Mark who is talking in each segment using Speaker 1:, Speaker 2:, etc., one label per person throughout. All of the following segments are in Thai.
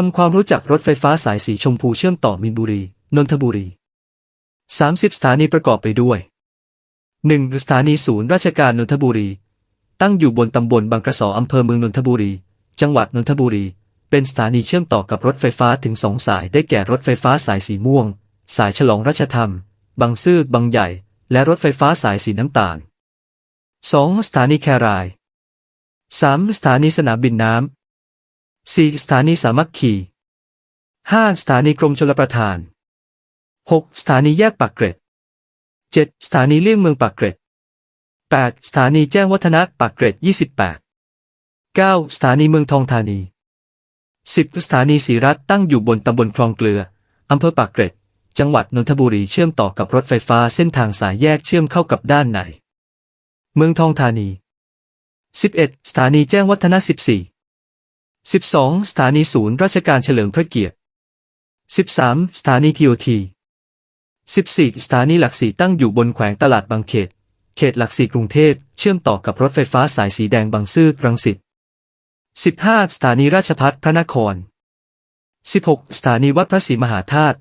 Speaker 1: ทำความรู้จักรถไฟฟ้าสายสีชมพูเชื่อมต่อมินบุรี นนทบุรี 30 สถานีประกอบไปด้วย 1. สถานีศูนย์ราชการนนทบุรี ตั้งอยู่บนตำบลบางกระสออำเภอเมืองนนทบุรี จังหวัดนนทบุรี เป็นสถานีเชื่อมต่อกับรถไฟฟ้าถึงสองสายได้แก่รถไฟฟ้าสายสีม่วง สายฉลองรัชธรรม บางซื่อบางใหญ่ และรถไฟฟ้าสายสีน้ำตาล 2. สถานีแคราย 3. สถานีสนามบินน้ำ 4. สถานีสามัคคี 5. สถานีกรมชลประทาน 6. สถานีแยกปากเกร็ด 7. สถานีเลี่ยงเมืองปากเกร็ด 8. สถานีแจ้งวัฒนะปากเกร็ด 28 9. สถานีเมืองทองธานี 10. สถานีศรีรัตน์ตั้งอยู่บนตำบลคลองเกลือ อำเภอปากเกร็ด จังหวัดนนทบุรีเชื่อมต่อกับรถไฟฟ้าเส้นทางสายแยกเชื่อมเข้ากับด้านใน เมืองทองธานี 11. สถานีแจ้งวัฒนะ 14 12. สถานีศูนย์ราชการเฉลิมพระเกียรติ 13. สถานีทีโอที 14. สถานีหลักสีตั้งอยู่บนแขวงตลาดบางเขต เขตหลักสีกรุงเทพ เชื่อมต่อกับรถไฟฟ้าสายสีแดงบางซื่อรังสิต 15. สถานีราชพัฒพระนคร 16. สถานีวัดพระศรีมหาธาตุ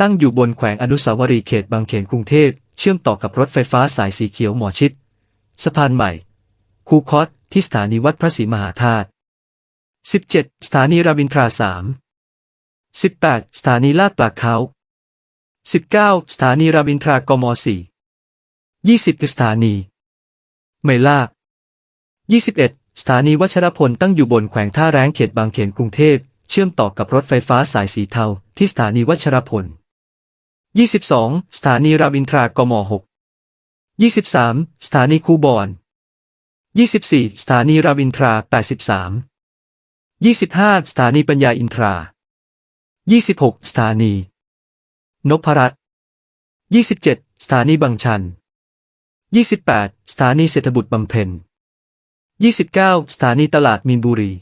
Speaker 1: ตั้งอยู่บนแขวงอนุสาวรีย์เขตบางเขนกรุงเทพ เชื่อมต่อกับรถไฟฟ้าสายสีเขียวหมอชิด สะพานใหม่ คูคอตที่สถานีวัดพระศรีมหาธาตุ 17. สถานีรามินทราสาม 18. สถานีลาดปลาเขา 19. สถานีรามินทรากมสี่20 สถานีไม่ลาบ21 สถานีวัชรพลตั้งอยู่บนแขวงท่าแรงเขตบางเขนกรุงเทพ เชื่อมต่อกับรถไฟฟ้าสายสีเทาที่สถานีวัชรพล 22 สถานีรามินทรากม6 23 สถานีคูบอน 24 สถานีรามินทรา 83 25 สถานีปัญญาอินทรา 26 สถานี นพรัตน์27 สถานีบางชัน 28 สถานีเศรษฐบุตรบำเพ็ญ 29 สถานีตลาดมีนบุรี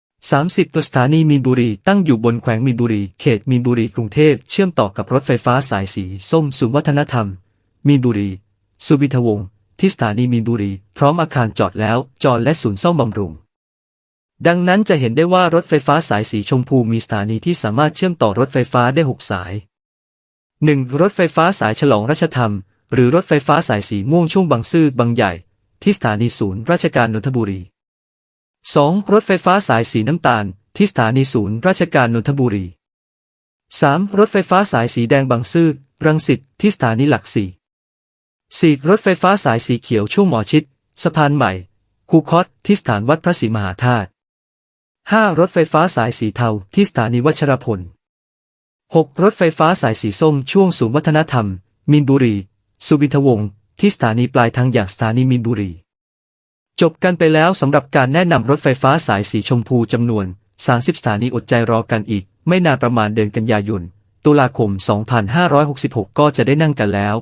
Speaker 1: 30สถานีมีนบุรีตั้งอยู่บนแขวงมีนบุรี เขตมีนบุรี กรุงเทพ เชื่อมต่อกับรถไฟฟ้าสายสี ส้มศูนย์วัฒนธรรม มีนบุรี สุวินทวงศ์ที่สถานีมีนบุรี พร้อมอาคารจอดแล้ว จอดและศูนย์ซ่อมบำรุง ดังนั้นจะเห็นได้ว่ารถไฟฟ้าสายสีชมพูมีสถานีที่สามารถเชื่อมต่อรถไฟฟ้าได้ 6 สาย 1. รถไฟฟ้าสายฉลองรัชธรรม หรือรถไฟฟ้าสายสีม่วงช่วงบางซื่อบางใหญ่ ที่สถานีศูนย์ราชการนนทบุรี 2. รถไฟฟ้าสายสีน้ำตาล ที่สถานีศูนย์ราชการนนทบุรี 3. รถไฟฟ้าสายสีแดงบางซื่อรังสิตที่สถานีหลักสี่ 4. รถไฟฟ้าสายสีเขียวช่วงหมอชิด สะพานใหม่ คูคอตที่สถานวัดพระศรีมหาธาตุ 5. รถไฟฟ้าสายสีเทาที่สถานีวัชรพล 6. รถไฟฟ้าสายสีส้มช่วงศูนย์วัฒนธรรม มินบุรี สุวินทวงศ์ที่สถานีปลายทางอย่างสถานีมินบุรี จบกันไปแล้วสำหรับการแนะนำรถไฟฟ้าสายสีชมพูจำนวน 30 สถานีอดใจรอกันอีก ไม่นานประมาณเดือนกันยายน ตุลาคม 2566 ก็จะได้นั่งกันแล้ว